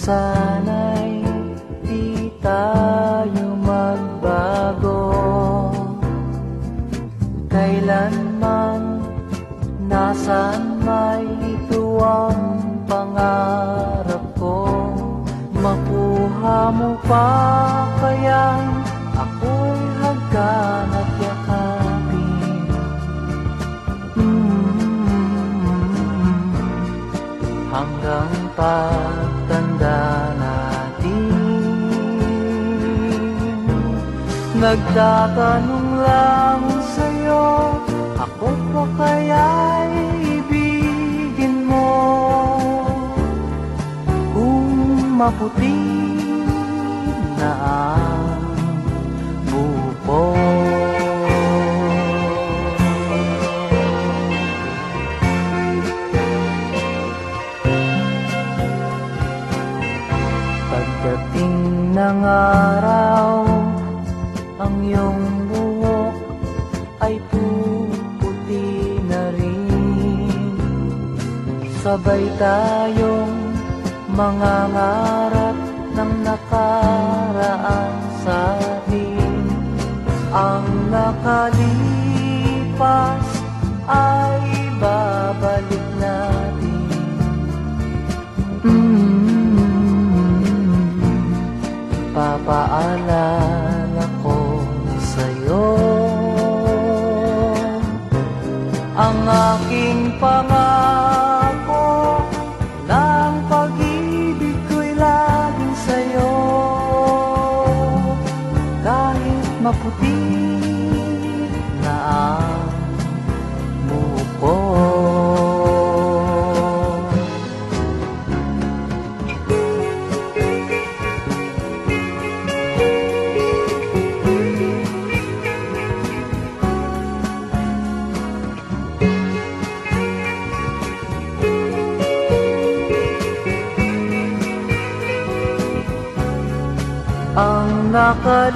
sana'y di tayo magbago. Kailanman, nasaan may ito ang pangarap ko? Makuha mo pa kaya ako'y hagkan at yakapin. Mm Hanggang pagtanda Nagtatanong lang sa'yo Ako pa kaya'y ibigin mo? Kung maputi na ang buko. Pagdating ng araw Ang iyong buhok ay puputi na rin. Sabay tayong mga ngarap ng nakaraan sa atin. Ang nakalipas ay babalik natin. Mm Papaalala aking pangako ng pag-ibig ko'y laging sa'yo. Kahit maputi nakalipas